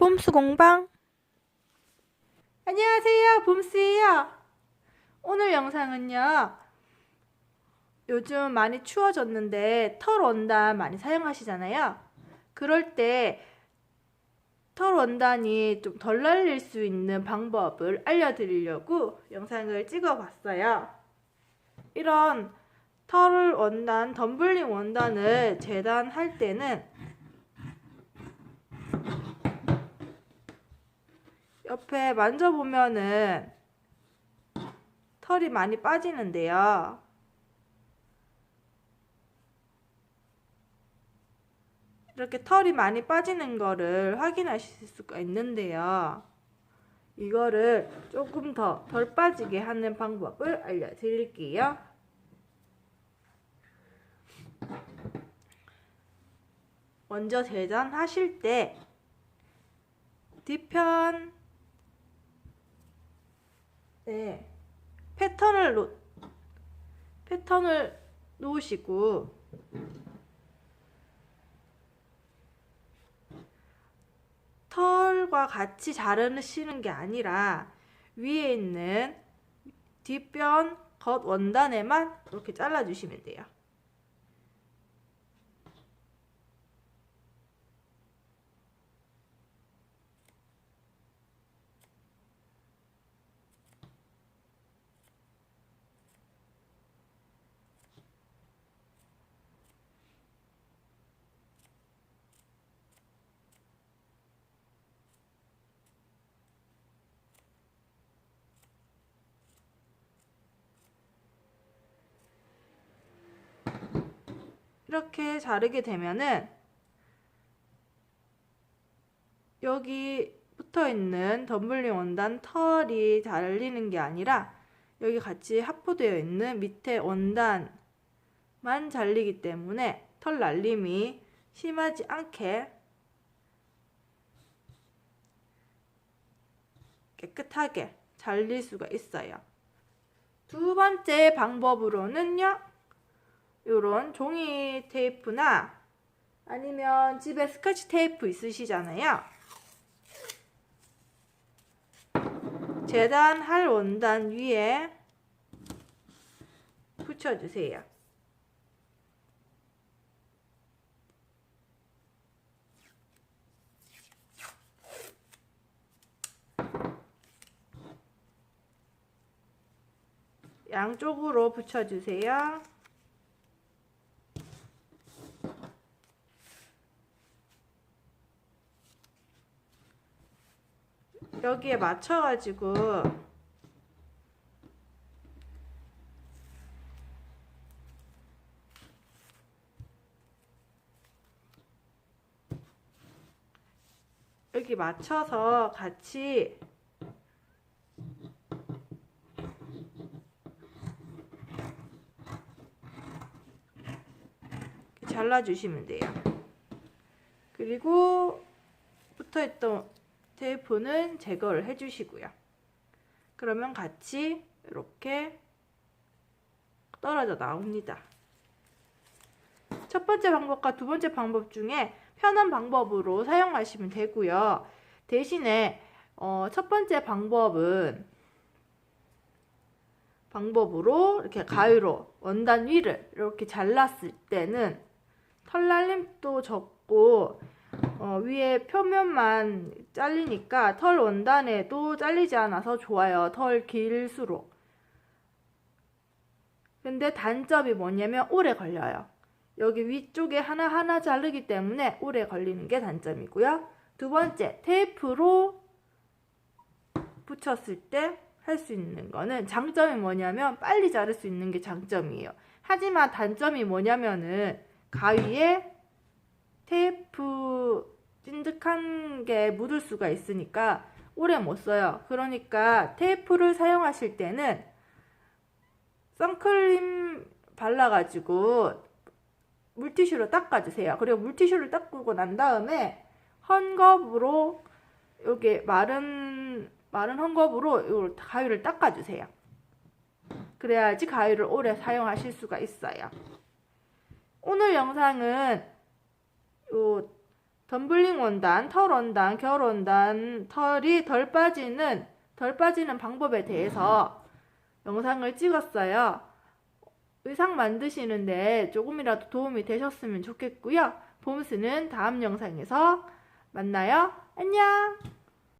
봄수 공방. 안녕하세요. 봄수예요. 오늘 영상은요 요즘 많이 추워졌는데 털 원단 많이 사용하시잖아요. 그럴 때 털 원단이 좀 덜 날릴 수 있는 방법을 알려드리려고 영상을 찍어 봤어요. 이런 털 원단, 덤블링 원단을 재단할 때는 옆에 만져보면은 털이 많이 빠지는데요. 이렇게 털이 많이 빠지는 거를 확인하실 수가 있는데요. 이거를 조금 더 덜 빠지게 하는 방법을 알려드릴게요. 먼저 재단하실 때 뒤편 네, 패턴을 놓, 패턴을 놓으시고 털과 같이 자르시는 게 아니라 위에 있는 뒷변 겉 원단에만 이렇게 잘라주시면 돼요. 이렇게 자르게 되면은 여기 붙어 있는 덤블링 원단 털이 잘리는 게 아니라 여기 같이 합포되어 있는 밑에 원단만 잘리기 때문에 털 날림이 심하지 않게 깨끗하게 잘릴 수가 있어요. 두 번째 방법으로는요. 요런 종이 테이프나 아니면 집에 스카치 테이프 있으시잖아요. 재단 할 원단 위에 붙여주세요. 양쪽으로 붙여주세요. 여기에 맞춰가지고 여기 맞춰서 같이 잘라주시면 돼요. 그리고 붙어있던 테이프는 제거를 해주시고요. 그러면 같이 이렇게 떨어져 나옵니다. 첫 번째 방법과 두 번째 방법 중에 편한 방법으로 사용하시면 되고요. 대신에 어, 첫 번째 방법은 방법으로 이렇게 가위로 원단 위를 이렇게 잘랐을 때는 털 날림도 적고 어, 위에 표면만 잘리니까 털 원단에도 잘리지 않아서 좋아요. 털 길수록. 근데 단점이 뭐냐면 오래 걸려요. 여기 위쪽에 하나하나 자르기 때문에 오래 걸리는 게 단점이고요. 두 번째, 테이프로 붙였을 때 할 수 있는 거는 장점이 뭐냐면 빨리 자를 수 있는 게 장점이에요. 하지만 단점이 뭐냐면은 가위에 테이프 찐득한 게 묻을 수가 있으니까 오래 못 써요. 그러니까 테이프를 사용하실 때는 선크림 발라가지고 물티슈로 닦아주세요. 그리고 물티슈를 닦고 난 다음에 헝겊으로 여기 마른 마른 헝겊으로 요 가위를 닦아주세요. 그래야지 가위를 오래 사용하실 수가 있어요. 오늘 영상은 요 덤블링 원단, 털 원단, 결 원단, 털이 덜 빠지는 덜 빠지는 방법에 대해서 영상을 찍었어요. 의상 만드시는데 조금이라도 도움이 되셨으면 좋겠고요. 봄스는 다음 영상에서 만나요. 안녕!